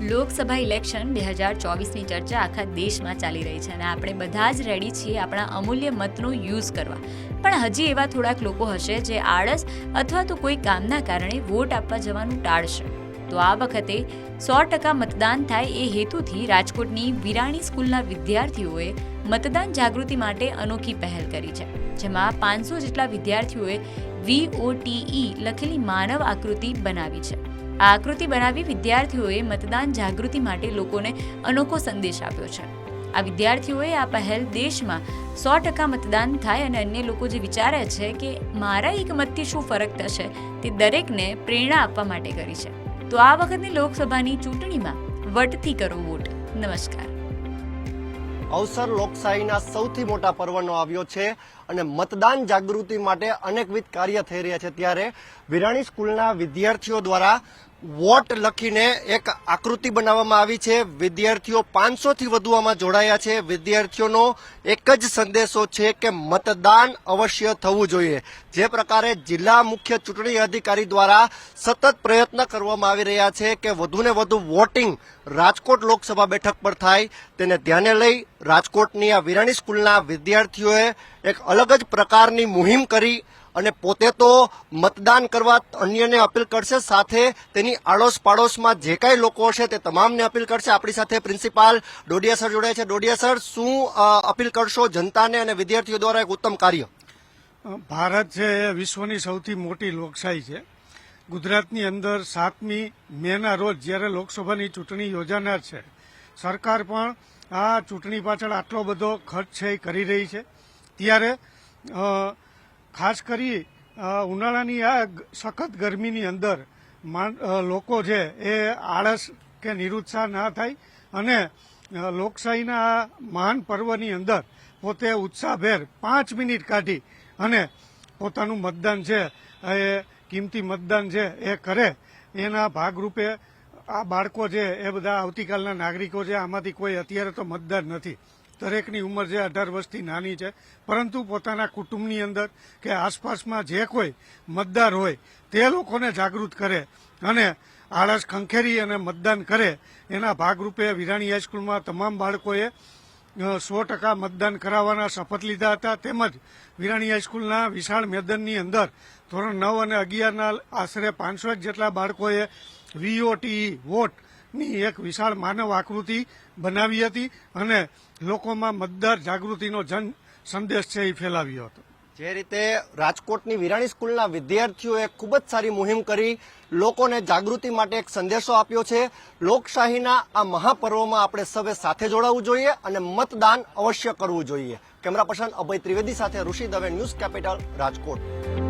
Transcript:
Lok Sabha election બે હજાર ચોવીસની ચર્ચા આખા દેશમાં ચાલી રહી છે અને આપણે બધા જ રેડી છીએ આપણા અમૂલ્ય મતનો યુઝ કરવા. પણ હજી એવા થોડાક લોકો હશે જે આળસ અથવા તો કોઈ કામના કારણે વોટ આપવા જવાનું ટાળશે. તો આ વખતે સો ટકા મતદાન થાય એ હેતુથી રાજકોટની વિરાણી સ્કૂલના વિદ્યાર્થીઓએ મતદાન જાગૃતિ માટે અનોખી પહેલ કરી છે, જેમાં પાંચસો જેટલા વિદ્યાર્થીઓએ વીઓટીઈ લખેલી માનવ આકૃતિ બનાવી છે. આ આકૃતિ બનાવી વિદ્યાર્થીઓએ મતદાન જાગૃતિ માટે લોકોને અનોખો સંદેશ આપ્યો છે. આ વિદ્યાર્થીઓએ આ પહેલ દેશમાં સો ટકા મતદાન થાય અને અન્ય લોકો જે વિચારે છે કે મારા એક મતથી શું ફરક થશે તે દરેકને પ્રેરણા આપવા માટે કરી છે. તો આ વખતની લોકસભાની ચૂંટણીમાં વટથી કરો વોટ. નમસ્કાર. અવસર લોકશાહીના સૌથી મોટા પર્વનો આવ્યો છે અને મતદાન જાગૃતિ માટે અનેકવિધ કાર્ય થઈ રહ્યા છે. ત્યારે વિરાણી સ્કૂલના વિદ્યાર્થીઓ દ્વારા વોટ લખીને એક આકૃતિ બનાવવામાં આવી છે. વિદ્યાર્થીઓ પાંચસોથી વધુ આમાં જોડાયા છે. વિદ્યાર્થીઓનો એક જ સંદેશો છે કે મતદાન અવશ્ય થવું જોઈએ. જે પ્રકારે જિલ્લા મુખ્ય ચૂંટણી અધિકારી દ્વારા સતત પ્રયત્ન કરવામાં આવી રહ્યા છે કે વધુને વધુ વોટિંગ રાજકોટ લોકસભા બેઠક પર થાય. તેને ધ્યાને લઈ રાજકોટની આ વિરાણી સ્કૂલના વિદ્યાર્થીઓએ એક અલગ જ પ્રકારની મુહિમ કરી અને પોતે તો મતદાન કરવા અન્યને અપીલ કરશે, સાથે તેની આડોશ પાડોશમાં જે કાંઈ લોકો હશે તે તમામને અપીલ કરશે. આપણી સાથે પ્રિન્સિપાલ ડોડિયા સર જોડાય છે. ડોડિયા સર, શું અપીલ કરશો જનતાને અને વિદ્યાર્થીઓ દ્વારા એક ઉત્તમ કાર્ય? ભારત છે એ વિશ્વની સૌથી મોટી લોકશાહી છે. ગુજરાતની અંદર સાતમી મેના રોજ જ્યારે લોકસભાની ચૂંટણી યોજાનાર છે, સરકાર પણ આ ચૂંટણી પાછળ આટલો બધો ખર્ચ છે એ કરી રહી છે. ત્યારે ખાસ કરી ઉનાળાની આ સખત ગરમીની અંદર લોકો છે એ આળસ કે નિરુત્સાહ ના થાય અને લોકશાહીના મહાન પર્વની અંદર પોતે ઉત્સાહભેર પાંચ મિનિટ કાઢી અને પોતાનું મતદાન છે, એ કિંમતી મતદાન છે એ કરે. એના ભાગરૂપે આ બાળકો છે એ બધા આવતીકાલના નાગરિકો છે, આમાંથી કોઈ અત્યારે તો મતદાર નથી. દરેકની ઉંમર જે અઢાર વર્ષથી નાની છે, પરંતુ પોતાના કુટુંબની અંદર કે આસપાસમાં જે કોઈ મતદાર હોય, તે લોકોને જાગૃત કરે અને આળસ ખંખેરી અને મતદાન કરે, એના ભાગરૂપે વિરાણી હાઈસ્કૂલમાં તમામ બાળકોએ સો ટકા મતદાન કરાવવાના શપથ લીધા હતા. તેમજ વિરાણી હાઈસ્કૂલના વિશાળ મેદાનની અંદર ધોરણ નવ અને અગિયારના આશરે પાંચસો જેટલા બાળકોએ વીઓટી વોટની એક વિશાળ માનવ આકૃતિ બનાવી હતી અને લોકોમાં મતદાર જાગૃતિનો જન સંદેશ છે એ ફેલાવ્યો હતો. જે રીતે રાજકોટની વિરાણી સ્કૂલના વિદ્યાર્થીઓએ ખૂબ જ સારી મુહિમ કરી, લોકોને જાગૃતિ માટે એક સંદેશો આપ્યો છે. લોકશાહીના આ મહાપર્વમાં આપણે સૌએ સાથે જોડાવવું જોઈએ અને મતદાન અવશ્ય કરવું જોઈએ. કેમેરા પર્સન અભય ત્રિવેદી સાથે ઋષિ દવે ન્યૂઝ કેપિટલ રાજકોટ.